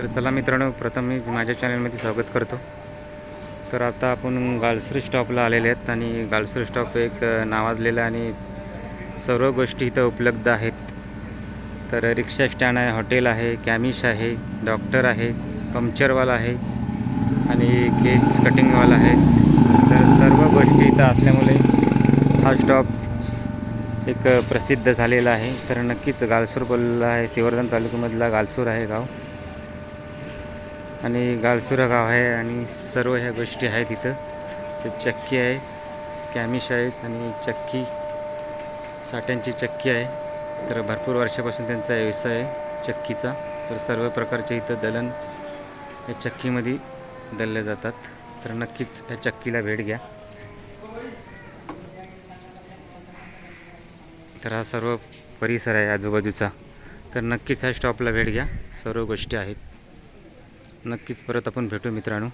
तर चला मित्रांनो प्रथम मी माझ्या चॅनलमध्ये स्वागत करतो. तर आता आपण गालसरी स्टॉपला आलेले आहेत आणि गालसरी स्टॉप एक नावाजलेला नावाजलेलं आणि सर्व गोष्टी इथं उपलब्ध आहेत. तर रिक्षा स्टँड आहे हॉटेल आहे कॅमिश आहे डॉक्टर आहे पंक्चरवाला आहे आणि केस कटिंगवाला आहे. तर सर्व गोष्टी इथं असल्यामुळे हा स्टॉप एक प्रसिद्ध झालेला आहे. तर नक्कीच गालसूर बोलला आहे सिवर्धन तालुक्यामधला गालसूर आहे गाव. आणि गालसुरा गाव आहे आणि सर्व ह्या गोष्टी आहेत इथं. ते चक्की आहे कॅमिश आहेत आणि चक्की साठ्यांची चक्की आहे. तर भरपूर वर्षापासून त्यांचा व्यवसाय आहे चक्कीचा. तर सर्व प्रकारचे इथं दलन या चक्कीमध्ये दलले जातात. तर नक्कीच या चक्कीला भेट घ्या. तर हा सर्व परिसर आहे आजूबाजूचा. तर नक्कीच ह्या स्टॉपला भेट घ्या. सर्व गोष्टी आहेत. नक्कीच परत आपण भेटू मित्रांनो.